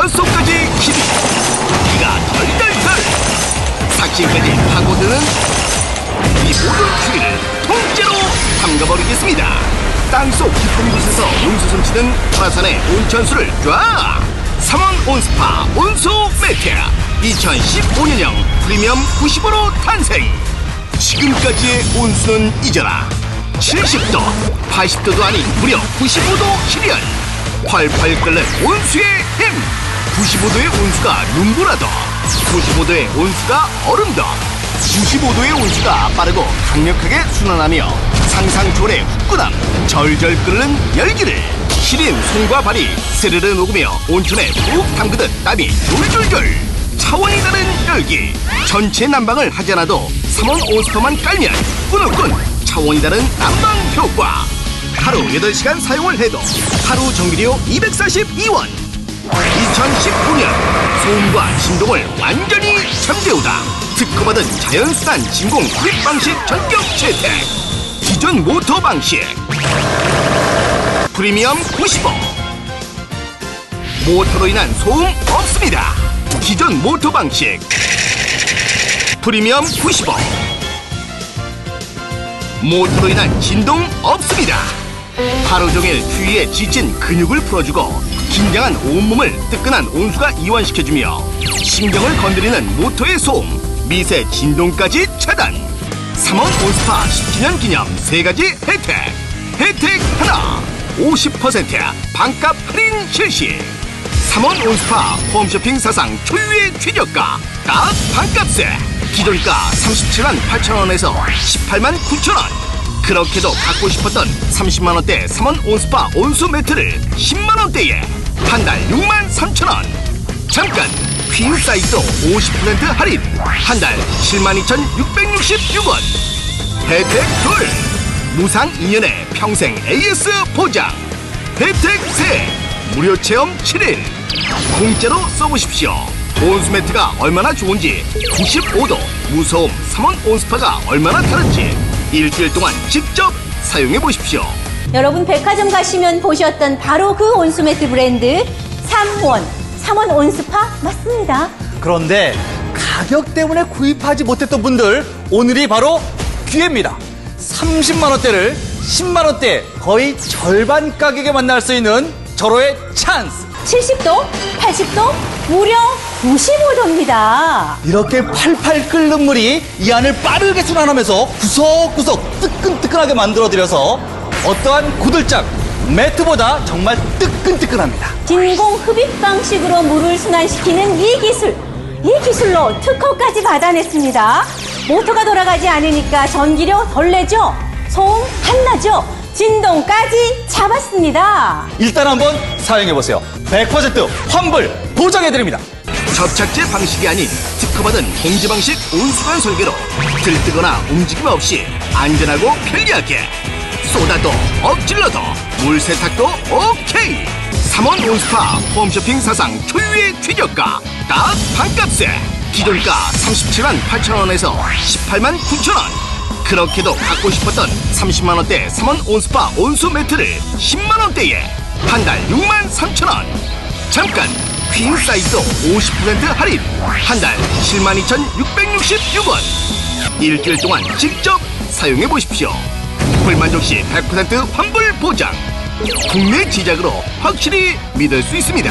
에어소까지 힘이 기가 덜덜덜. 삭신까지 파고드는 이 모든 추위를 통째로 담가버리겠습니다. 땅속 깊은 곳에서 온수 숨치는 화산의 온천수를 쫙 3원 온스파 온수 매트 2015년형 프리미엄 90으로 탄생. 지금까지의 온수는 잊어라 70도 80도도 아닌 무려 95도 실현 펄펄 끓는 온수의 힘 95도의 온수가 눈보라도 95도의 온수가 얼음도 95도의 온수가 빠르고 강력하게 순환하며 상상 초월의 후끈함 절절 끓는 열기를 시린 손과 발이 스르르 녹으며 온천에 푹 담그듯 땀이 줄줄줄 차원이 다른 열기. 전체 난방을 하지 않아도 3원 온스퍼만 깔면 꾸는꾼 차원이 다른 난방 효과. 하루 8시간 사용을 해도 하루 전기료 242원 2019년 소음과 진동을 완전히 잠재우다 특허받은 자연순환 진공 흡입 방식 전격 채택 기존 모터 방식. 프리미엄 95 모터로 인한 소음 없습니다. 기존 모터 방식. 프리미엄 95 모터로 인한 진동 없습니다 하루 종일 추위에 지친 근육을 풀어주고 긴장한 온몸을 뜨끈한 온수가 이완시켜주며 신경을 건드리는 모터의 소음 미세 진동까지 차단. 3원 온스파 10주년 기념 세가지 혜택. 혜택 하나 50% 반값 할인 실시. 3원 온스파 홈쇼핑 사상 초유의 최저가 딱 반값에. 기존가 37만 8천원에서 18만 9천원 그렇게도 갖고 싶었던 30만원대 3원 온스파 온수 매트를 10만원대에 한 달 6만 3천원. 잠깐 퀸 사이즈도 50% 할인. 한 달 72,666원. 혜택 둘. 무상 2년에 평생 AS 보장. 혜택 세. 무료 체험 7일. 공짜로 써보십시오. 온수 매트가 얼마나 좋은지 95도 무서움 3원 온스파가 얼마나 다른지 일주일 동안 직접 사용해 보십시오 여러분 백화점 가시면 보셨던 바로 그 온수매트 브랜드 3원, 3원 온스파 맞습니다. 그런데 가격 때문에 구입하지 못했던 분들 오늘이 바로 기회입니다. 30만 원대를 10만 원대 거의 절반 가격에 만날 수 있는 절호의 찬스. 70도, 80도, 무려 95도입니다. 이렇게 팔팔 끓는 물이 이 안을 빠르게 순환하면서 구석구석 뜨끈뜨끈하게 만들어드려서 어떠한 구들장 매트보다 정말 뜨끈뜨끈합니다. 진공 흡입 방식으로 물을 순환시키는 이 기술. 이 기술로 특허까지 받아냈습니다. 모터가 돌아가지 않으니까 전기료 덜 내죠? 소음 안 나죠? 진동까지 잡았습니다. 일단 한번 사용해보세요. 100% 환불 보장해드립니다. 접착제 방식이 아닌 특허받은 공지 방식 온수관 설계로 들뜨거나 움직임 없이 안전하고 편리하게 쏟아도 엎질러도 물 세탁도 오케이 3원 온스파 홈쇼핑 사상 초유의 최저가 딱 반값에 기존가 37만 8천원에서 18만 9천원 그렇게도 갖고 싶었던 30만원대 3원 온스파 온수 매트를 10만원대에 한 달 6만 3천 원. 잠깐 퀸 사이즈도 50% 할인. 한 달 72,666원. 일주일 동안 직접 사용해 보십시오. 불만족 시 100% 환불 보장. 국내 제작으로 확실히 믿을 수 있습니다